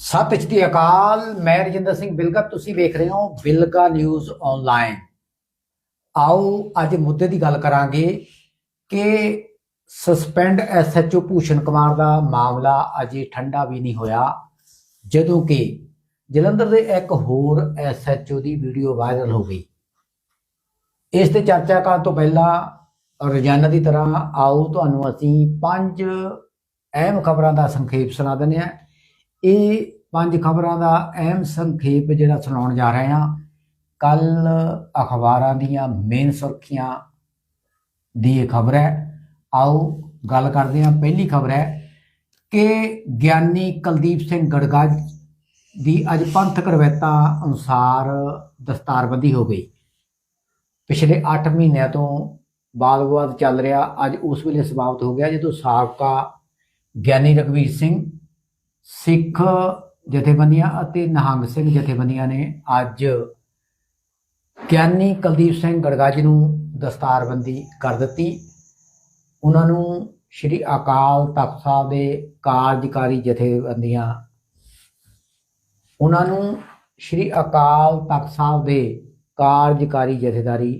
ਸਤਿ ਸ਼੍ਰੀ ਅਕਾਲ, ਮੈਂ ਰਜਿੰਦਰ ਸਿੰਘ ਬਿਲਗਾ ਤੁਸੀਂ ਵੇਖ ਰਹੇ ਹੋ ਬਿਲਗਾ ਨਿਊਜ਼ ਆਨਲਾਈਨ ਆਓ ਅੱਜ ਮੁੱਦੇ ਦੀ ਗੱਲ ਕਰਾਂਗੇ ਕਿ ਸਸਪੈਂਡ ਐਸਐਚਓ ਭੂਸ਼ਣ ਕੁਮਾਰ ਦਾ ਮਾਮਲਾ ਅਜੇ ਠੰਡਾ ਵੀ ਨਹੀਂ ਹੋਇਆ, ਜਦੋਂ ਕਿ ਜਲੰਧਰ ਦੇ ਇੱਕ ਹੋਰ ਐਸਐਚਓ ਦੀ ਵੀਡੀਓ ਵਾਇਰਲ ਹੋ ਗਈ। ਇਸ ਤੇ ਚਰਚਾ ਕਰਨ ਤੋਂ ਪਹਿਲਾਂ ਰੋਜ਼ਾਨਾ ਦੀ ਤਰ੍ਹਾਂ ਆਓ, ਤੁਹਾਨੂੰ ਅਸੀਂ ਪੰਜ ਅਹਿਮ ਖਬਰਾਂ ਦਾ ਸੰਖੇਪ ਸੁਣਾ ਦਿੰਦੇ ਹਾਂ। ਇਹ ਪੰਜ ਖਬਰਾਂ ਦਾ ਅਹਿਮ ਸੰਖੇਪ ਜਿਹੜਾ ਸੁਣਾਉਣ ਜਾ ਰਹੇ ਹਾਂ। ਕੱਲ ਅਖਬਾਰਾਂ ਦੀਆਂ ਮੇਨ ਸੁਰਖੀਆਂ ਦੀ ਇਹ ਖਬਰ ਹੈ। ਆਓ ਗੱਲ ਕਰਦੇ ਹਾਂ। ਪਹਿਲੀ ਖਬਰ ਹੈ ਕਿ ਗਿਆਨੀ ਕੁਲਦੀਪ ਸਿੰਘ ਗੜਗੜ ਦੀ ਅੱਜ ਪੰਥਕ ਰਵਾਇਤਾਂ ਅਨੁਸਾਰ ਦਸਤਾਰਬੰਦੀ ਹੋ ਗਈ। ਪਿਛਲੇ 8 ਮਹੀਨਿਆਂ ਤੋਂ ਬਾਦ-ਬਾਦ ਚੱਲ ਰਿਹਾ। ਅੱਜ ਉਸ ਵੇਲੇ ਸਮਾਪਤ ਹੋ ਗਿਆ ਜਦੋਂ ਸਾਬਕਾ ਗਿਆਨੀ ਰਗਵੀਰ ਸਿੰਘ ਸਿੱਖ ਜਥੇਬੰਦੀਆਂ ਅਤੇ ਨਿਹੰਗ ਸਿੰਘ ਜਥੇਬੰਦੀਆਂ ਨੇ ਅੱਜ ਗਿਆਨੀ ਕੁਲਦੀਪ ਸਿੰਘ ਗੜਗਾ ਜੀ ਨੂੰ ਦਸਤਾਰਬੰਦੀ ਕਰ ਦਿੱਤੀ। ਉਹਨਾਂ ਨੂੰ ਸ਼੍ਰੀ ਅਕਾਲ ਤਖਤ ਸਾਹਿਬ ਦੇ ਕਾਰਜਕਾਰੀ ਜਥੇਬੰਦੀਆਂ, ਉਹਨਾਂ ਨੂੰ ਸ਼੍ਰੀ ਅਕਾਲ ਤਖਤ ਸਾਹਿਬ ਦੇ ਕਾਰਜਕਾਰੀ ਜਥੇਦਾਰੀ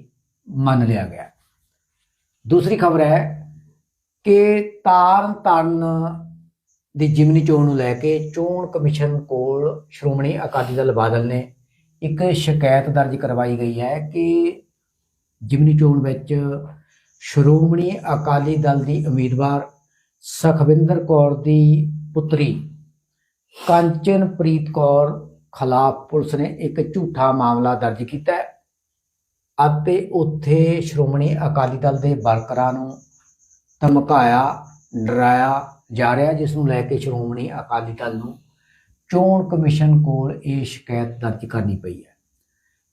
ਮੰਨ ਲਿਆ ਗਿਆ। ਦੂਸਰੀ ਖਬਰ ਹੈ ਕਿ ਤਾਰਨ ਤਾਰਨ ਦੀ ਜਿਮਨੀ ਚੋਣ ਨੂੰ ਲੈ ਕੇ ਚੋਣ ਕਮਿਸ਼ਨ ਕੋਲ ਸ਼੍ਰੋਮਣੀ ਅਕਾਲੀ ਦਲ ਬਾਦਲ ਨੇ ਇੱਕ ਸ਼ਿਕਾਇਤ ਦਰਜ ਕਰਵਾਈ ਗਈ ਹੈ ਕਿ ਜਿਮਨੀ ਚੋਣ ਵਿੱਚ ਸ਼੍ਰੋਮਣੀ ਅਕਾਲੀ ਦਲ ਦੀ ਉਮੀਦਵਾਰ ਸਖਵਿੰਦਰ ਕੌਰ ਦੀ ਪੁੱਤਰੀ ਕੰਚਨਪ੍ਰੀਤ ਕੌਰ ਖਿਲਾਫ ਪੁਲਿਸ ਨੇ ਇੱਕ ਝੂਠਾ ਮਾਮਲਾ ਦਰਜ ਕੀਤਾ ਹੈ ਅਤੇ ਉੱਥੇ ਸ਼੍ਰੋਮਣੀ ਅਕਾਲੀ ਦਲ ਦੇ ਵਰਕਰਾਂ ਨੂੰ ਧਮਕਾਇਆ, ਡਰਾਇਆ ਜਾ ਰਿਹਾ ਜਿਸ ਨੂੰ ਲੈ ਕੇ ਸ਼੍ਰੋਮਣੀ ਅਕਾਲੀ ਦਲ ਨੂੰ ਚੋਣ ਕਮਿਸ਼ਨ ਕੋਲ ਇਹ ਸ਼ਿਕਾਇਤ ਦਰਜ ਕਰਨੀ ਪਈ ਹੈ।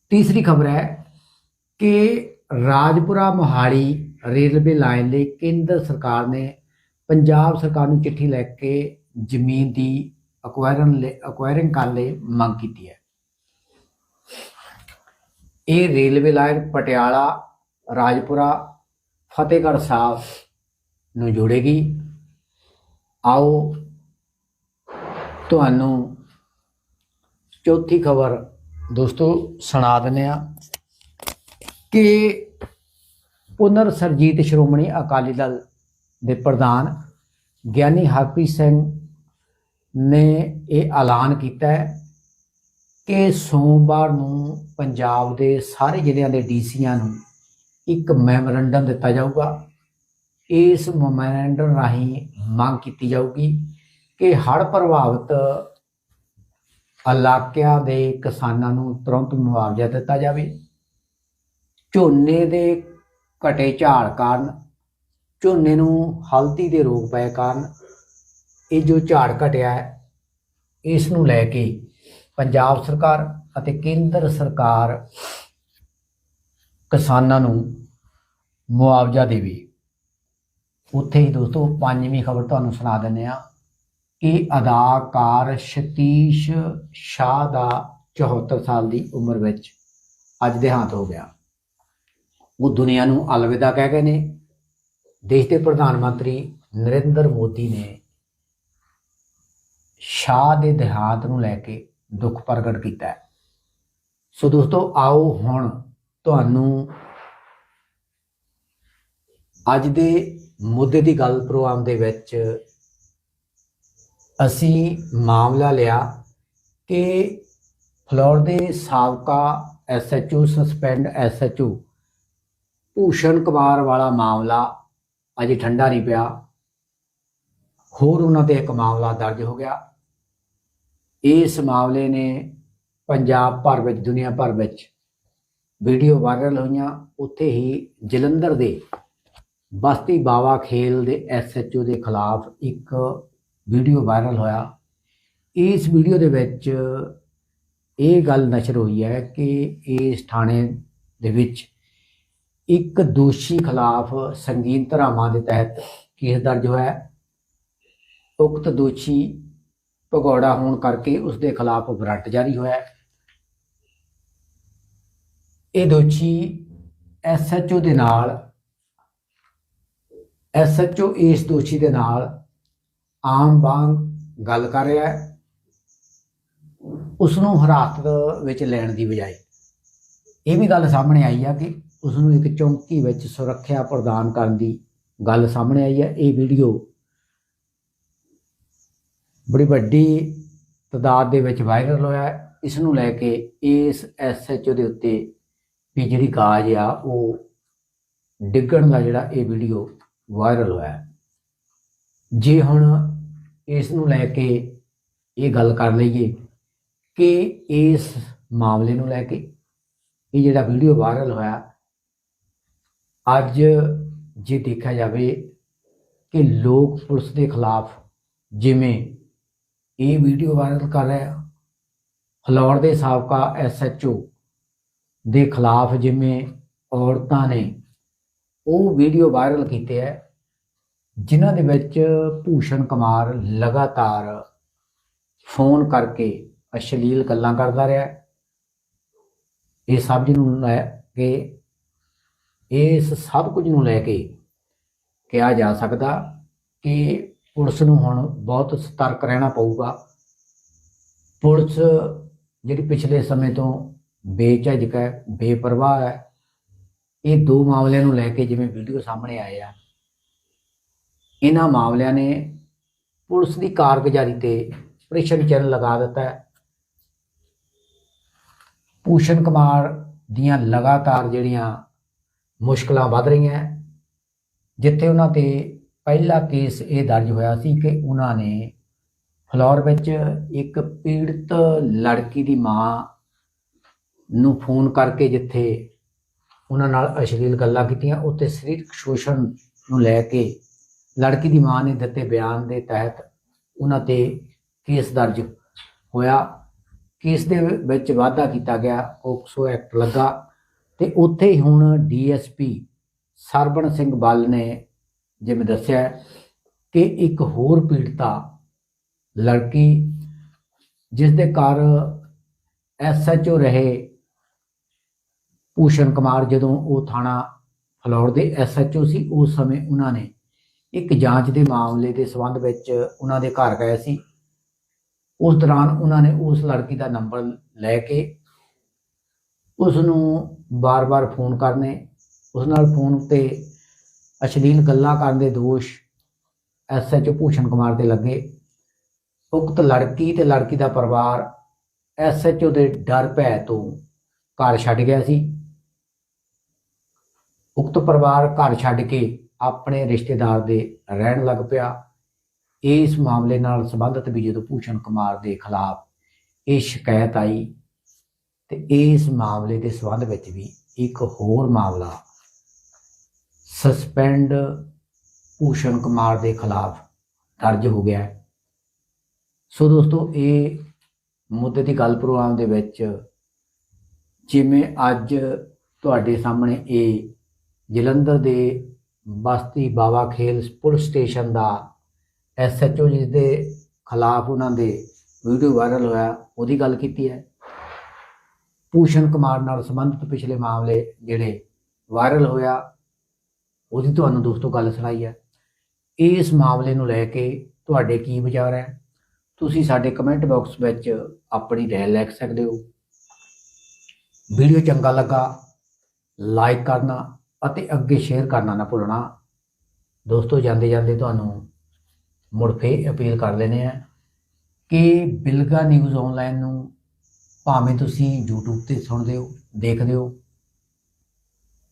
ਤੀਸਰੀ ਖਬਰ ਹੈ ਕਿ ਰਾਜਪੁਰਾ ਮੋਹਾਲੀ ਰੇਲਵੇ ਲਾਈਨ ਲਈ ਕੇਂਦਰ ਸਰਕਾਰ ਨੇ ਪੰਜਾਬ ਸਰਕਾਰ ਨੂੰ ਚਿੱਠੀ ਲੈ ਕੇ ਜ਼ਮੀਨ ਦੀ ਅਕਵਾਇਰਨ ਅਕਵਾਇਰਿੰਗ ਕਰਨ ਲਈ ਮੰਗ ਕੀਤੀ ਹੈ। ਇਹ ਰੇਲਵੇ ਲਾਈਨ ਪਟਿਆਲਾ, ਰਾਜਪੁਰਾ, ਫਤਿਹਗੜ੍ਹ ਸਾਹਿਬ ਨੂੰ ਜੋੜੇਗੀ। ਆਓ ਤੁਹਾਨੂੰ ਚੌਥੀ ਖਬਰ ਦੋਸਤੋ ਸੁਣਾ ਦਿੰਦੇ ਆ ਕਿ ਪੁਨਰ ਸਰਜੀਤ ਸ਼੍ਰੋਮਣੀ ਅਕਾਲੀ ਦਲ ਦੇ ਪ੍ਰਧਾਨ ਗਿਆਨੀ ਹਰਪ੍ਰੀਤ ਸਿੰਘ ਨੇ ਇਹ ਐਲਾਨ ਕੀਤਾ ਹੈ ਕਿ ਸੋਮਵਾਰ ਨੂੰ ਪੰਜਾਬ ਦੇ ਸਾਰੇ ਜ਼ਿਲ੍ਹਿਆਂ ਦੇ ਡੀਸੀਆਂ ਨੂੰ ਇੱਕ ਮੈਮੋਰੰਡਮ ਦਿੱਤਾ ਜਾਊਗਾ। ਇਸ ਮੈਮੋਰੰਡਮ ਰਾਹੀਂ ਮੰਗ ਕੀਤੀ ਜਾਊਗੀ ਕਿ ਹੜ੍ਹ ਪ੍ਰਭਾਵਿਤ ਇਲਾਕਿਆਂ ਦੇ ਕਿਸਾਨਾਂ ਨੂੰ ਤੁਰੰਤ ਮੁਆਵਜ਼ਾ ਦਿੱਤਾ ਜਾਵੇ। ਝੋਨੇ ਦੇ ਘਟੇ ਝਾੜ ਕਾਰਨ, ਝੋਨੇ ਨੂੰ ਹਲਦੀ ਦੇ ਰੋਗ ਪੈ ਕਾਰਨ ਇਹ ਜੋ ਝਾੜ ਘਟਿਆ ਹੈ, ਇਸ ਨੂੰ ਲੈ ਕੇ ਪੰਜਾਬ ਸਰਕਾਰ ਅਤੇ ਕੇਂਦਰ ਸਰਕਾਰ ਕਿਸਾਨਾਂ ਨੂੰ ਮੁਆਵਜ਼ਾ ਦੇਵੇ। ਉੱਥੇ ਹੀ ਦੋਸਤੋ, ਪੰਜਵੀਂ ਖਬਰ ਤੁਹਾਨੂੰ ਸੁਣਾ ਦਿੰਦੇ ਆ ਕਿ ਅਦਾਕਾਰ ਸ਼ਤੀਸ਼ ਸ਼ਾਹ ਦਾ 74 ਸਾਲ ਦੀ ਉਮਰ ਵਿੱਚ ਅੱਜ ਦੇਹਾਂਤ ਹੋ ਗਿਆ। ਉਹ ਦੁਨੀਆ ਨੂੰ ਅਲਵਿਦਾ ਕਹਿ ਗਏ ਨੇ। ਦੇਸ਼ ਦੇ ਪ੍ਰਧਾਨ ਮੰਤਰੀ ਨਰਿੰਦਰ ਮੋਦੀ ਨੇ ਸ਼ਾਹ ਦੇ ਦੇਹਾਂਤ ਨੂੰ ਲੈ ਕੇ ਦੁੱਖ ਪ੍ਰਗਟ ਕੀਤਾ ਹੈ। ਸੋ ਦੋਸਤੋ, ਆਓ ਹੁਣ ਤੁਹਾਨੂੰ ਅੱਜ ਦੇ ਮੁੱਦੇ ਦੀ ਗੱਲ ਪ੍ਰੋਗਰਾਮ ਦੇ ਵਿੱਚ ਅਸੀਂ ਮਾਮਲਾ ਲਿਆ ਕਿ ਫਲੋਰ ਦੇ ਸਾਬਕਾ SHO suspend SHO Bhushan Kumar ਵਾਲਾ ਮਾਮਲਾ ਅਜੇ ਠੰਡਾ ਨਹੀਂ ਪਿਆ। ਹੋਰ ਉਹਨਾਂ ਤੇ ਇੱਕ ਮਾਮਲਾ ਦਰਜ ਹੋ ਗਿਆ। ਇਸ ਮਾਮਲੇ ਨੇ ਪੰਜਾਬ ਭਰ ਵਿੱਚ, ਦੁਨੀਆ ਭਰ ਵਿੱਚ ਵੀਡੀਓ ਵਾਇਰਲ ਹੋਈਆਂ। ਉੱਥੇ ਹੀ ਜਲੰਧਰ ਦੇ ਬਸਤੀ ਬਾਵਾ ਖੇਲ ਦੇ ਐਸਐਚਓ ਦੇ ਖਿਲਾਫ ਇੱਕ ਵੀਡੀਓ ਵਾਇਰਲ ਹੋਇਆ। ਇਸ ਵੀਡੀਓ ਦੇ ਵਿੱਚ ਇਹ ਗੱਲ ਨਸ਼ਰ ਹੋਈ ਹੈ ਕਿ ਇਸ ਥਾਣੇ ਦੇ ਵਿੱਚ ਇੱਕ ਦੋਸ਼ੀ ਖਿਲਾਫ ਸੰਗੀਨ ਧਾਰਾਵਾਂ ਦੇ ਤਹਿਤ ਕੇਸ ਦਰਜ ਹੋਇਆ ਉਕਤ ਦੋਸ਼ੀ ਭਗੌੜਾ ਹੋਣ ਕਰਕੇ ਉਸ ਦੇ ਖਿਲਾਫ ਵਾਰੰਟ ਜਾਰੀ ਹੋਇਆ ਇਹ ਦੋਸ਼ੀ ਐਸਐਚਓ ਦੇ ਨਾਲ ਐਸਐਚਓ ਇਸ ਦੋਸ਼ੀ ਦੇ ਨਾਲ ਆਮ ਵਾਂਗ ਗੱਲ ਕਰ ਰਿਹਾ ਹੈ ਉਸ ਨੂੰ ਹਿਰਾਸਤ ਵਿੱਚ ਲੈਣ ਦੀ ਬਜਾਏ ਇਹ ਵੀ ਗੱਲ ਸਾਹਮਣੇ ਆਈ ਆ ਕਿ ਉਸ ਨੂੰ ਇੱਕ ਚੌਂਕੀ ਵਿੱਚ ਸੁਰੱਖਿਆ ਪ੍ਰਦਾਨ ਕਰਨ ਦੀ ਗੱਲ ਸਾਹਮਣੇ ਆਈ ਹੈ ਇਹ ਵੀਡੀਓ ਬੜੀ ਵੱਡੀ ਤਦਾਦ ਦੇ ਵਿੱਚ ਵਾਇਰਲ ਹੋਇਆ ਹੈ। ਇਸ ਨੂੰ ਲੈ ਕੇ ਇਸ ਐਸਐਚਓ ਦੇ ਉੱਤੇ ਵੀ ਜਿਹੜੀ ਗਾਜ ਆ, ਉਹ ਡਿੱਗਣ ਦਾ ਜਿਹੜਾ ਇਹ ਵੀਡੀਓ ਵਾਇਰਲ ਹੋਇਆ ਜੇ ਹੁਣ ਇਸ ਨੂੰ ਲੈ ਕੇ ਇਹ ਗੱਲ ਕਰ ਲਈਏ ਕਿ ਇਸ ਮਾਮਲੇ ਨੂੰ ਲੈ ਕੇ ਇਹ ਜਿਹੜਾ ਵੀਡੀਓ ਵਾਇਰਲ ਹੋਇਆ, ਅੱਜ ਜੇ ਦੇਖਿਆ ਜਾਵੇ ਕਿ ਲੋਕ ਪੁਲਿਸ ਦੇ ਖਿਲਾਫ ਜਿਵੇਂ ਇਹ ਵੀਡੀਓ ਵਾਇਰਲ ਕਰ ਰਿਹਾ ਫਲੋਰ ਦੇ ਸਾਬਕਾ ਐਸਐਚਓ ਦੇ ਖਿਲਾਫ ਜਿਵੇਂ ਔਰਤਾਂ ਨੇ ਉਹ ਵੀਡੀਓ ਵਾਇਰਲ ਕੀਤੇ ਹੈ ਜਿਨ੍ਹਾਂ ਦੇ ਵਿੱਚ ਭੂਸ਼ਣ ਕੁਮਾਰ ਲਗਾਤਾਰ ਫੋਨ ਕਰਕੇ ਅਸ਼ਲੀਲ ਗੱਲਾਂ ਕਰਦਾ ਰਿਹਾ। ਇਹ ਸਭ ਨੂੰ ਲੈ ਕੇ, ਇਸ ਸਭ ਕੁਝ ਨੂੰ ਲੈ ਕੇ ਕਿਹਾ ਜਾ ਸਕਦਾ ਕਿ ਪੁਲਿਸ ਨੂੰ ਹੁਣ ਬਹੁਤ ਸਤਰਕ ਰਹਿਣਾ ਪਊਗਾ। ਪੁਲਿਸ ਜਿਹੜੀ ਪਿਛਲੇ ਸਮੇਂ ਤੋਂ ਬੇਝਿਜਕ ਹੈ, ਬੇਪਰਵਾਹ ਹੈ ਇਹ ਦੋ ਮਾਮਲਿਆਂ ਨੂੰ ਲੈ ਕੇ ਜਿਵੇਂ ਵੀਡੀਓ ਸਾਹਮਣੇ ਆਏ ਆ, ਇਹਨਾਂ ਮਾਮਲਿਆਂ ਨੇ ਪੁਲਿਸ ਦੀ ਕਾਰਗੁਜ਼ਾਰੀ ਤੇ ਪ੍ਰੈਸ਼ਰ ਚੈਨਲ ਲਗਾ ਦਿੱਤਾ ਹੈ। ਭੂਸ਼ਣ ਕੁਮਾਰ ਦੀਆਂ ਲਗਾਤਾਰ ਜਿਹੜੀਆਂ ਮੁਸ਼ਕਲਾਂ ਵੱਧ ਰਹੀਆਂ ਜਿੱਥੇ ਉਹਨਾਂ ਤੇ ਪਹਿਲਾ ਕੇਸ ਇਹ ਦਰਜ ਹੋਇਆ ਸੀ ਕਿ ਉਹਨਾਂ ਨੇ ਫਲੋਰ ਵਿੱਚ ਇੱਕ ਪੀੜਤ ਲੜਕੀ ਦੀ ਮਾਂ ਨੂੰ ਫੋਨ ਕਰਕੇ ਜਿੱਥੇ ਉਹਨਾਂ ਨਾਲ ਅਸ਼ਲੀਲ ਗੱਲਾਂ ਕੀਤੀਆਂ ਉੱਤੇ ਸਰੀਰਕ ਸ਼ੋਸ਼ਣ ਨੂੰ ਲੈ ਕੇ ਲੜਕੀ ਦੀ ਮਾਂ ਨੇ ਦਿੱਤੇ ਬਿਆਨ ਦੇ ਤਹਿਤ ਉਹਨਾਂ ਤੇ ਕੇਸ ਦਰਜ ਹੋਇਆ। ਕੇਸ ਦੇ ਵਿੱਚ ਵਾਅਦਾ ਕੀਤਾ ਗਿਆ, ਪੋਕਸੋ ਐਕਟ ਲੱਗਾ ਤੇ ਉੱਥੇ ਹੀ ਹੁਣ ਡੀਐਸਪੀ ਸਰਬਣ ਸਿੰਘ ਬੱਲ ਨੇ ਜਿਵੇਂ ਦੱਸਿਆ ਕਿ ਇੱਕ ਹੋਰ ਪੀੜਤਾ ਲੜਕੀ ਜਿਸ ਦੇ ਘਰ ਐਸਐਚਓ ਰਹੇ ਭੂਸ਼ਣ ਕੁਮਾਰ ਜਦੋਂ ਉਹ ਥਾਣਾ ਫਲੌਰ ਦੇ ਐਸਐਚਓ ਸੀ, ਉਸ ਸਮੇਂ ਉਹਨਾਂ ਨੇ ਇੱਕ ਜਾਂਚ ਦੇ ਮਾਮਲੇ ਦੇ ਸੰਬੰਧ ਵਿੱਚ ਉਹਨਾਂ ਦੇ ਘਰ ਗਏ ਸੀ। ਉਸ ਦੌਰਾਨ ਉਹਨਾਂ ਨੇ ਉਸ ਲੜਕੀ ਦਾ ਨੰਬਰ ਲੈ ਕੇ ਉਸ ਨੂੰ ਬਾਰ-ਬਾਰ ਫੋਨ ਕਰਨੇ, ਉਸ ਨਾਲ ਫੋਨ ਉੱਤੇ ਅਸ਼ਲੀਲ ਗੱਲਾਂ ਕਰਨ ਦੇ ਦੋਸ਼ ਐਸਐਚਓ ਭੂਸ਼ਣ ਕੁਮਾਰ ਦੇ ਲੱਗੇ। ਉਕਤ ਲੜਕੀ ਤੇ ਲੜਕੀ ਦਾ ਪਰਿਵਾਰ ਐਸਐਚਓ ਦੇ ਡਰ ਭੈ ਤੋਂ ਘਰ ਛੱਡ ਗਿਆ ਸੀ। ਉਕਤ ਪਰਿਵਾਰ ਘਰ ਛੱਡ ਕੇ ਆਪਣੇ ਰਿਸ਼ਤੇਦਾਰ ਦੇ ਰਹਿਣ ਲੱਗ ਪਿਆ। ਇਸ ਮਾਮਲੇ ਨਾਲ ਸੰਬੰਧਿਤ ਵੀ ਜਦੋਂ ਭੂਸ਼ਣ ਕੁਮਾਰ ਦੇ ਖਿਲਾਫ ਇਹ ਸ਼ਿਕਾਇਤ ਆਈ ਤੇ ਇਸ ਮਾਮਲੇ ਦੇ ਸੰਬੰਧ ਵਿੱਚ ਵੀ ਇੱਕ ਹੋਰ ਮਾਮਲਾ ਸਸਪੈਂਡ ਭੂਸ਼ਣ ਕੁਮਾਰ ਦੇ ਖਿਲਾਫ ਦਰਜ ਹੋ ਗਿਆ ਸੋ ਦੋਸਤੋ, ਇਹ ਮੁੱਦੇ ਦੀ ਗੱਲ ਪ੍ਰੋਗਰਾਮ ਦੇ ਵਿੱਚ ਜਿਵੇਂ ਅੱਜ ਤੁਹਾਡੇ ਸਾਹਮਣੇ ਇਹ ਜਲੰਧਰ ਦੇ ਬਸਤੀ ਬਾਵਾ ਖੇਲ ਪੁਲਿਸ ਸਟੇਸ਼ਨ ਦਾ ਐਸਐਚਓ ਜਿਸ ਦੇ ਖਿਲਾਫ ਉਹਨਾਂ ਦੇ ਵੀਡੀਓ ਵਾਇਰਲ ਹੋਇਆ, ਉਹਦੀ ਗੱਲ ਕੀਤੀ ਹੈ। ਭੂਸ਼ਣ ਕੁਮਾਰ ਨਾਲ ਸੰਬੰਧਿਤ ਪਿਛਲੇ ਮਾਮਲੇ ਜਿਹੜੇ ਵਾਇਰਲ ਹੋਇਆ, ਉਹਦੀ ਤੁਹਾਨੂੰ ਦੋਸਤੋ ਗੱਲ ਸੁਣਾਈ ਹੈ। ਇਸ ਮਾਮਲੇ ਨੂੰ ਲੈ ਕੇ ਤੁਹਾਡੇ ਕੀ ਵਿਚਾਰ ਹੈ? ਤੁਸੀਂ ਸਾਡੇ ਕਮੈਂਟ ਬਾਕਸ ਵਿੱਚ ਆਪਣੀ ਰਾਏ ਲਿਖ ਸਕਦੇ ਹੋ। ਵੀਡੀਓ ਚੰਗਾ ਲੱਗਾ, ਲਾਈਕ ਕਰਨਾ ਅਤੇ ਅੱਗੇ ਸ਼ੇਅਰ ਕਰਨਾ ਨਾ ਭੁੱਲਣਾ। ਦੋਸਤੋ, ਜਾਂਦੇ ਜਾਂਦੇ ਤੁਹਾਨੂੰ ਮੁੜ ਫੇ ਅਪੀਲ ਕਰ ਲੈਨੇ ਆ ਕਿ ਬਿਲਗਾ ਨਿਊਜ਼ ਆਨਲਾਈਨ ਨੂੰ ਭਾਵੇਂ ਤੁਸੀਂ YouTube ਤੇ ਸੁਣਦੇ ਹੋ, ਦੇਖਦੇ ਹੋ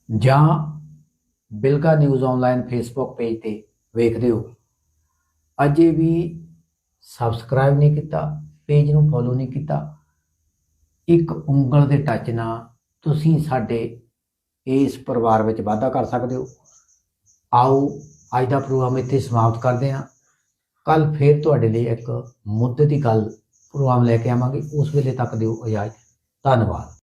ਜਾਂ Bilga news online Facebook page ਤੇ ਵੇਖਦੇ ਹੋ। ਅਜੇ ਵੀ ਸਬਸਕ੍ਰਾਈਬ ਨਹੀਂ ਕੀਤਾ ਪੇਜ ਨੂੰ ਫੋਲੋ ਨਹੀਂ ਕੀਤਾ। ਇੱਕ ਉਂਗਲ ਦੇ ਟੱਚ ਨਾਲ ਤੁਸੀਂ ਸਾਡੇ ਇਸ ਪਰਿਵਾਰ ਵਿੱਚ ਵਾਧਾ ਕਰ ਸਕਦੇ ਹੋ। ਆਓ, ਅੱਜ ਦਾ ਪ੍ਰੋਗਰਾਮ ਇੱਥੇ ਸਮਾਪਤ ਕਰਦੇ ਹਾਂ। ਕੱਲ ਫੇਰ ਤੁਹਾਡੇ ਲਈ ਇੱਕ ਮੁੱਦੇ ਦੀ ਗੱਲ ਪ੍ਰੋਗਰਾਮ ਲੈ ਕੇ ਆਵਾਂਗੇ। ਉਸ ਵੇਲੇ ਤੱਕ ਦਿਓ ਇਜਾਜ਼ਤ। ਧੰਨਵਾਦ।